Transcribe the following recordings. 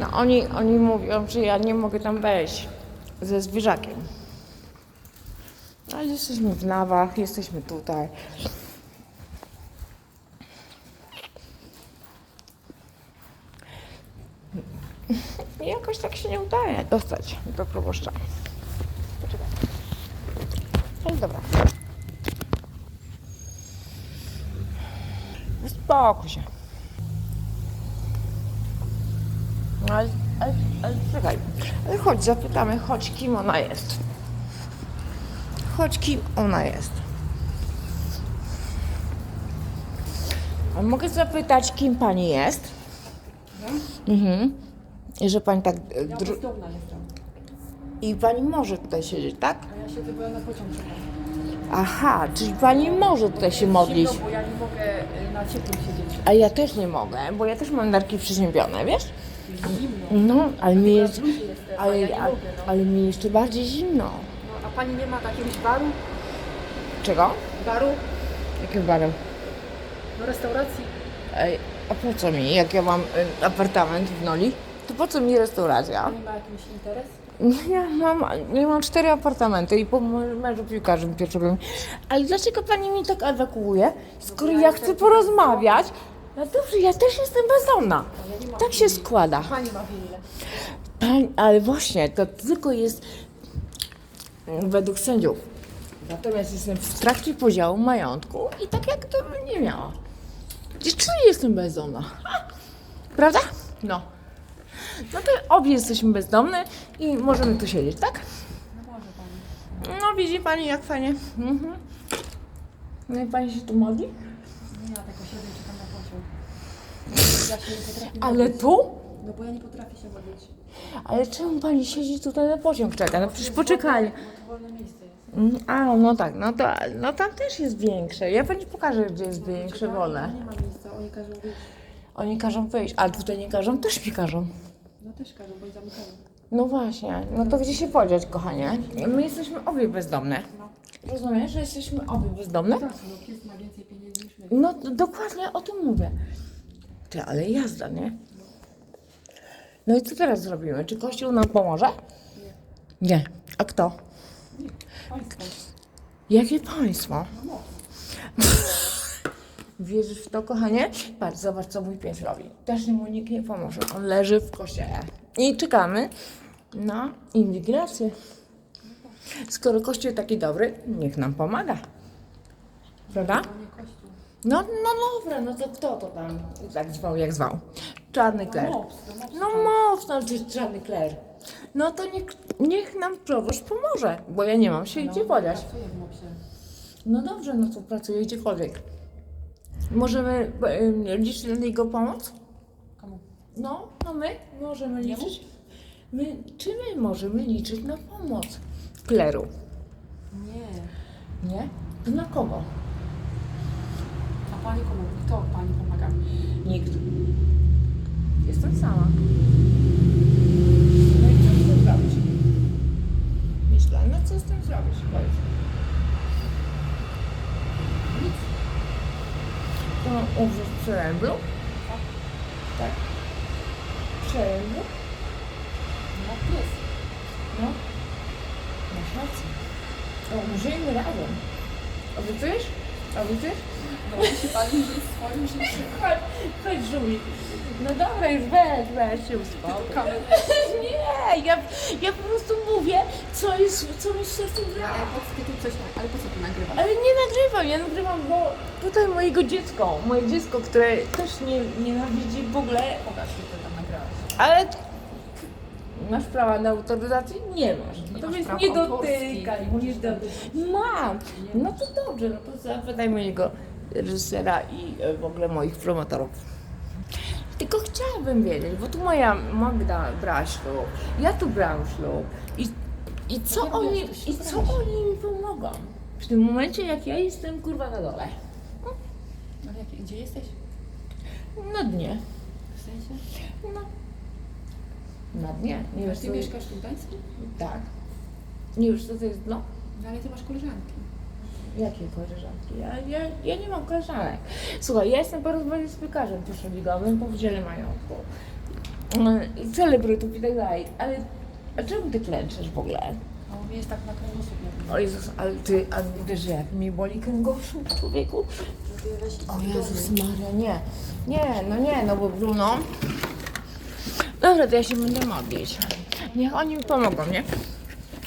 No, oni, oni mówią, że ja nie mogę tam wejść ze zwierzakiem. Ale jesteśmy w Nawach, jesteśmy tutaj. I jakoś tak się nie udaje dostać do proboszcza. Ale dobra. Spokój się. No, Ale, ale, ale czekaj. Ale chodź, zapytamy, chodź, kim ona jest. Chodź, kim ona jest. A mogę zapytać, kim pani jest? Mhm. I że pani tak. e, Ja Dru- bezdomna jestem, I pani może tutaj siedzieć, tak? a ja siedzę, bo ja na pociąg czekam. Aha, czyli pani może tutaj się modlić. Zimno, bo ja nie mogę y, na ciepłym siedzieć. A ja też nie mogę, bo ja też mam nerki przeziębione, wiesz? Zimno. No, ale mi jest. a Ale, ja nie ale, mogę, no. ale mi jeszcze bardziej zimno. no. A pani nie ma jakiegoś baru? Czego? Baru? Jakie barem? No restauracji? Ej, a po co mi, jak ja mam y, apartament w Noli? To po co mi restauracja? Pani ma jakiś interes? Ja mam, ja mam cztery apartamenty i po mężu piłkarzem pierwszego. Ale dlaczego pani mi tak ewakuuje, skoro ja chcę porozmawiać? No dobrze, ja też jestem bezdomna. Tak się składa. Pani ma willę. Pań, ale właśnie, to tylko jest według sędziów. Natomiast jestem w trakcie podziału majątku i tak jak to bym nie miała. Czyli jestem bezdomna. Ha! Prawda? No. No to obie jesteśmy bezdomne i możemy tu siedzieć, tak? No może pani. No widzi pani jak fajnie. Mhm. No i pani się tu modli? Nie, ja tylko siedzę i czekam na pociąg. Nie potrafię Ale tu? No bo ja nie potrafię się modlić. Ale czemu pani siedzi tutaj na pociąg czeka? No przecież poczekaj. No to wolne miejsce jest. Mm, A, no tak, no to no tam też jest większe. Ja pani pokażę, gdzie jest większe, Pani, wolne. Nie ma miejsca, oni każą wyjść. Oni każą wyjść, a tutaj nie każą, też mi każą. No też każą, bo i zamykają. No właśnie, no to gdzie się podziać, kochanie? My jesteśmy obie bezdomne. No. Rozumiesz, że jesteśmy obie bezdomne? Tak, no pies ma więcej pieniędzy niż my. No dokładnie o tym mówię. Ty, ale jazda, nie? No i co teraz zrobimy? Czy Kościół nam pomoże? Nie. Nie. A kto? Jakie państwo? Wierzysz w to, kochanie? Patrz, zobacz, co mój pies robi. Też mu nikt nie pomoże. On leży w kościele. I czekamy na inwigilację. Skoro kościół taki dobry, niech nam pomaga. Prawda? No, no dobra, no to kto to tam tak zwał, jak zwał? Czarny kler. To moc. No mocno, to jest czarny kler. No to niech, niech nam proboszcz pomoże, bo ja nie mam się gdzie podziać. Pracuję w mopsie. No dobrze, no to pracuję gdziekolwiek. Możemy y, liczyć na jego pomoc? Komu? No, no my możemy Jemu? liczyć. My, czy my możemy liczyć na pomoc kleru? Nie. Nie? To na kogo? Pani komu? Kto pani pomaga? Nikt. Jestem sama. No i co z tym zrobić? Myślę, no co z tym zrobić? Powiedz. Nic. To użyć przeręblu? Tak. Przeręblu? No pies. No. Masz rację. To użyjmy razem. Obiecujesz? Obiecujesz? No musi pani żyć swoim życiem. Chodź, chodź żółwik. No dobra, już weź, weź się uspokój. Nie, ja, ja po prostu mówię, co jest, co mi z sercem gra. Ale po co ty tu coś Ale po co ty nagrywasz? Ale nie nagrywam, ja nagrywam, bo tutaj mojego dziecko, moje dziecko, które też nie, nienawidzi w ogóle, Pokaż mi, co tam nagrałaś. ale masz prawa na autoryzację? Nie masz. Nie to masz nie dotykaj, nie dotykaj. Mam. No to dobrze, no to zapytaj mojego reżysera i e, w ogóle moich promotorów. Tylko chciałabym wiedzieć, bo tu moja Magda brała ślub, ja tu brałam ślub i, i co wiem, oni, i co oni mi pomogą? W tym momencie, jak ja jestem kurwa na dole, Ale jak, gdzie jesteś? na dnie, W sensie? no, na dnie, nie wiesz Ty co, mieszkasz w Gdańsku? tak, nie wiesz co to jest dno? No ale ty masz koleżanki. Jakie koleżanki? Ja, ja, ja nie mam koleżanek. Słuchaj, ja jestem po rozwodzie z piłkarzem pierwszoligowym po wdziele majątku. y, celebrytów i tak dalej. Ale a czemu ty klęczysz w ogóle? A u mnie jest tak na kręgosłup. nie? O Jezus, ale ty, a wiesz, jak mi boli kręgosłup, człowieku? O Jezus Maria, nie. Nie, no nie, no bo Bruno... Dobra, to ja się będę modlić. Niech oni mi pomogą, nie?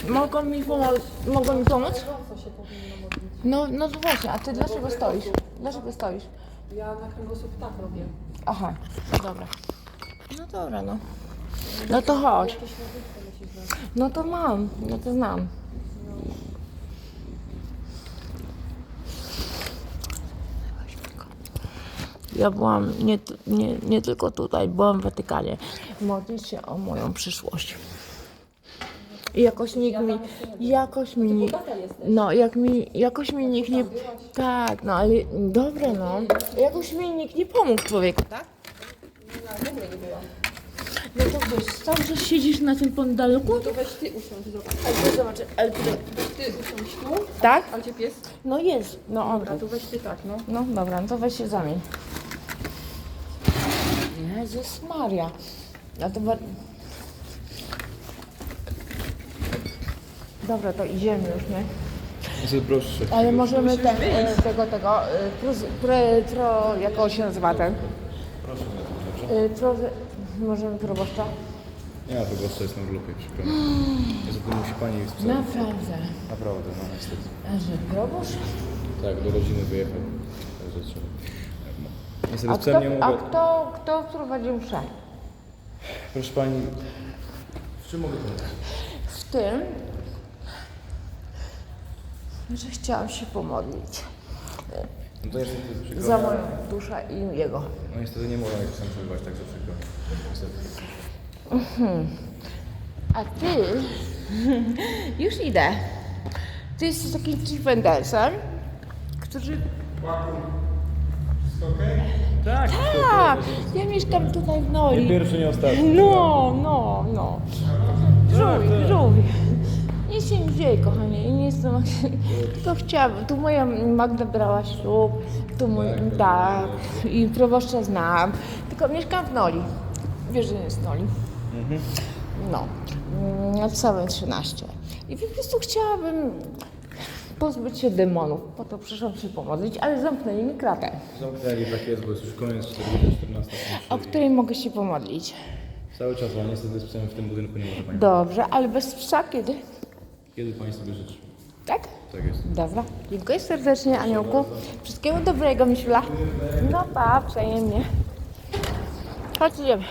Mogą mi, pomo- mogą mi pomóc? No, no to właśnie, a ty dlaczego stoisz? Dlaczego stoisz? Ja na kręgosłup tak robię. Aha, dobra. No dobra, no. No to chodź. No to mam, no to znam. Ja byłam nie, nie, nie tylko tutaj, byłam w Watykanie. Modlić się o moją przyszłość. I jakoś nikt mi, jakoś mi, nikt- no jak mi, jakoś mi nikt nie, tak, no ale dobre no, jakoś mi nikt nie pomógł człowieku, tak? No to wiesz, cały czas siedzisz na tym pondalku? To weź ty usiądź, zobacz. Ale zobacz, ale tutaj, Weź ty usiądź tu. tak? A gdzie pies? No jest, no on A tu. tu weź ty tak, no. No dobra, no to weź się zamień. Jezus Maria. No to bar... Dobra, to idziemy już, nie? Jest proszę. Ale możemy ten, tego, tego, e, pro, pro, pro, jak on się nazywa ten? Proszę dobrze. E, Pro, możemy proboszcza? Nie, to po prostu jest na urlopie, przykro mi. Poza tym musi pani spisać. Naprawdę. Naprawdę, no niestety. A że proboszcz? Tak, do rodziny wyjechał. Także trzeba. Niestety A psem nie kto, a mogę. kto, kto wprowadził mszę? Proszę pani, w czym mogę pomóc? W tym, że chciałam się pomodlić No to niestety przykro. za moją duszę i jego. No niestety nie mogę jak sam przebywać, także przykro. Niestety. A ty, już idę. Ty jesteś takim chiefendelsem, który... Tak, Tak, ja mieszkam tutaj w nie Noli. pierwszy, nie ostatni. No, no, no. Żółwi, tak. żółwi. Nic się nie dzieje, kochanie. i Nie jestem... Tylko chciałabym. Tu moja Magda brała ślub. Tu mój... Tak. I proboszcza znam. Tylko mieszkam w Noli. Wiesz, że jest Noli? No. Mm, Napisałem 13. I po prostu chciałabym pozbyć się demonów. Po to przyszłam się pomodlić, ale zamknęli mi kratę. Zamknęli, tak jest, bo jest już koniec 40, 14. O której mogę się pomodlić. Cały czas, ale niestety z psem w tym budynku nie może pani. Dobrze, ale bez psa kiedy? Kiedy pani sobie życzy? Tak? Tak jest. Dobra. Dziękuję serdecznie, Aniołku. Wszystkiego dobrego, Misiula. No pa, wzajemnie. Chodź, idziemy.